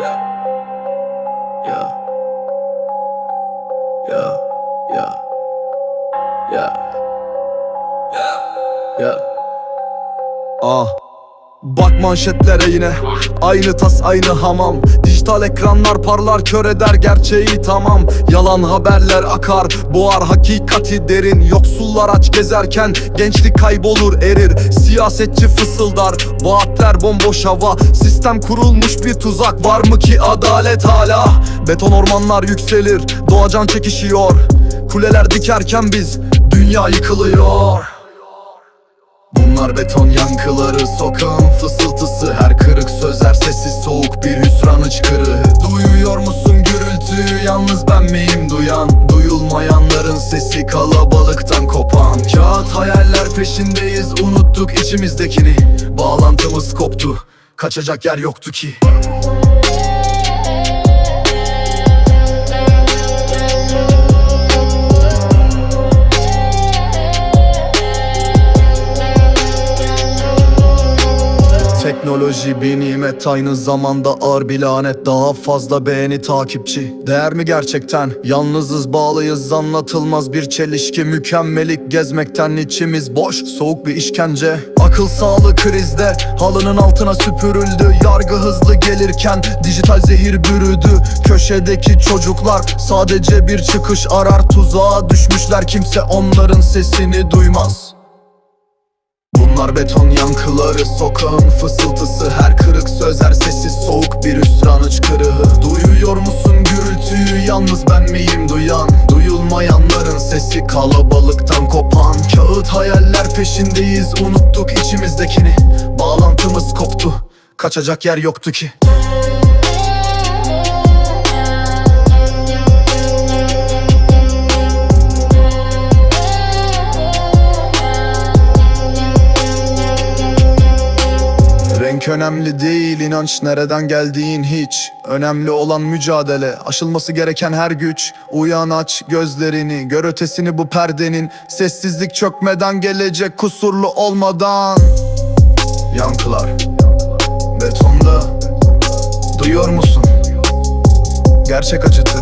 Yeah. Yeah. Yeah. Yeah. Yeah. Yeah. Yeah. Oh. Bak manşetlere yine. Aynı tas aynı hamam. Dijital ekranlar parlar kör eder gerçeği tamam. Yalan haberler akar boğar hakikati derin. Yoksullar aç gezerken gençlik kaybolur erir. Siyasetçi fısıldar vaatler bomboş hava. Sistem kurulmuş bir tuzak var mı ki adalet hala? Beton ormanlar yükselir doğacan çekişiyor. Kuleler dikerken biz dünya yıkılıyor Bunlar beton yankıları Sokağın fısıltısı. Her kırık sözler sessiz soğuk bir hüsran hıçkırığı Duyuyor musun gürültüyü? Yalnız ben miyim duyan? Duyulmayanların sesi kalabalıktan kopan. Kağıt hayaller peşindeyiz unuttuk içimizdekini. Bağlantımız koptu kaçacak yer yoktu ki Teknoloji bir nimet aynı zamanda ağır bir lanet. Daha fazla beğeni takipçi. Değer mi gerçekten? Yalnızız bağlıyız anlatılmaz bir çelişki. Mükemmelik gezmekten içimiz boş Soğuk bir işkence. Akıl sağlığı krizde Halının altına süpürüldü. Yargı hızlı gelirken Dijital zehir bürüdü. Köşedeki çocuklar Sadece bir çıkış arar Tuzağa düşmüşler. Kimse onların sesini duymaz Bunlar beton yankıları Sokağın fısıltısı. Her kırık sözler sessiz soğuk bir hüsran hıçkırığı Duyuyor musun gürültüyü? Yalnız ben miyim duyan? Duyulmayanların sesi kalabalıktan kopan. Kağıt hayaller peşindeyiz unuttuk içimizdekini. Bağlantımız koptu kaçacak yer yoktu ki Renk önemli değil inanç nereden geldiğin hiç. Önemli olan mücadele aşılması gereken her güç. Uyan aç gözlerini gör ötesini bu perdenin. Sessizlik çökmeden gelecek kusurlu olmadan. Yankılar betonda Duyuyor musun? Gerçek yüzleş